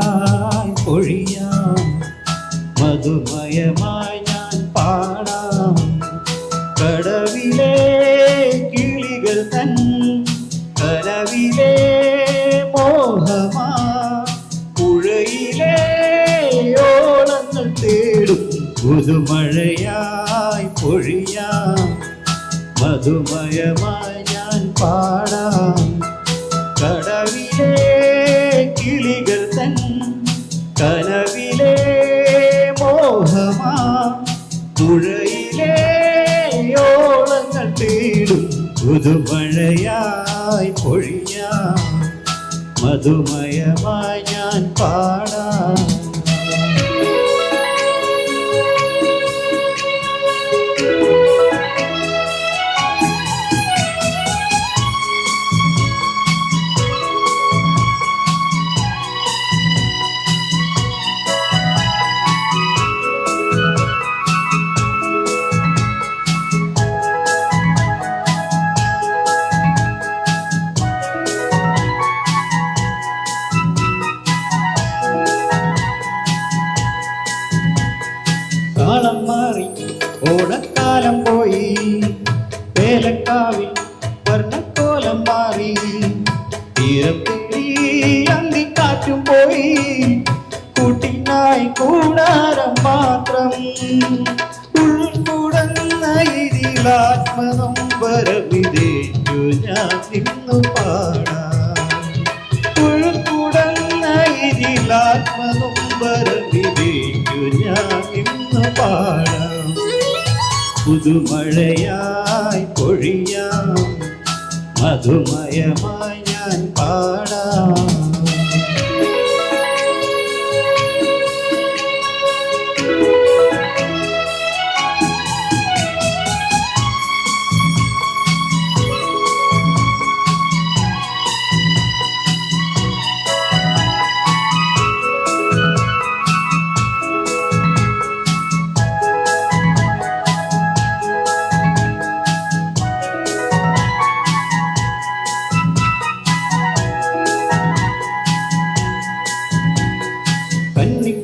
പുതുമഴയായി പൊഴിയാം മധുമയമായി ഞാൻ പാടാം. കടവിലെ കിളികൾ തൻ കലവിലെ മോഹമാ. പുഴയിലെ ഓളങ്ങൾ തേടും പുതുമഴയായി പൊഴിയാം. മധുമയമായി ഞാൻ പാടാം. കടവിലെ പുതുമഴയായി പൊഴിയാം മധുമയമായി ഞാൻ പാടാം. കാലം മാറി ഓണക്കാലം പോയി. വേലക്കാവിൽ വർണക്കോലം മാറി. തീരത്തേടി അന്തിക്കാറ്റും പോയി. കൂട്ടിനായി കൂടാരം മാത്രം. ഉൾക്കുടന്ന ഇതിലാത്മനൊമ്പരവിതേറ്റു ഞാൻ നിന്നു പാടാം ഉൾക്കുടന്ന ഇതിലാത്മനൊമ്പരവിതേറ്റു ഞാൻ ഇന്ന് പാടാം. പുതുമഴയായി പൊഴിയാം. മധുമയമായി ഞാൻ പാടാം.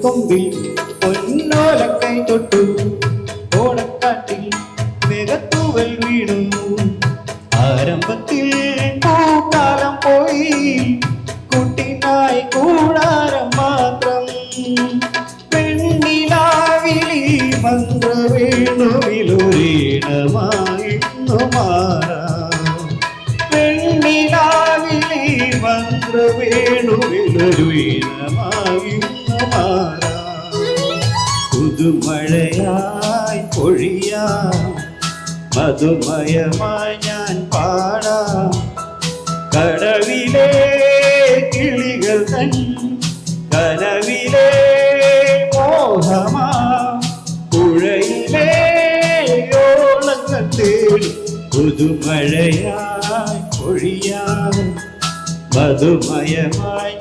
കന്നിക്കൊമ്പിൽ പൊന്നോലക്കൈ തൊട്ടു. ഓടക്കാട്ടിൽ മെഗത്തൂവൽ വീണു. ആരംഭത്തിൽ പൂക്കാലം പോയി. കുട്ടിനായി കൂടാരം മാത്രം. പെണ്ണിലാവിലി മന്ത്രവേണുവിലൊരീണമായിരുന്നു മാറാം. പെണ്ണിലാവിലെ മന്ത്രവേണുവിലൊരുവീണമായിരുന്നു മാറാം. പുതുമഴയായി പൊഴിയാം. മധുമയമായി ഞാൻ പാടാം. കടവിലെ കിളികൾ തൻ കനവിലെ മോഹമാ. പുഴയിലെ ഓളങ്ങൾ തേടി പുതുമഴയായി പൊഴിയാൻ മധുമയമായി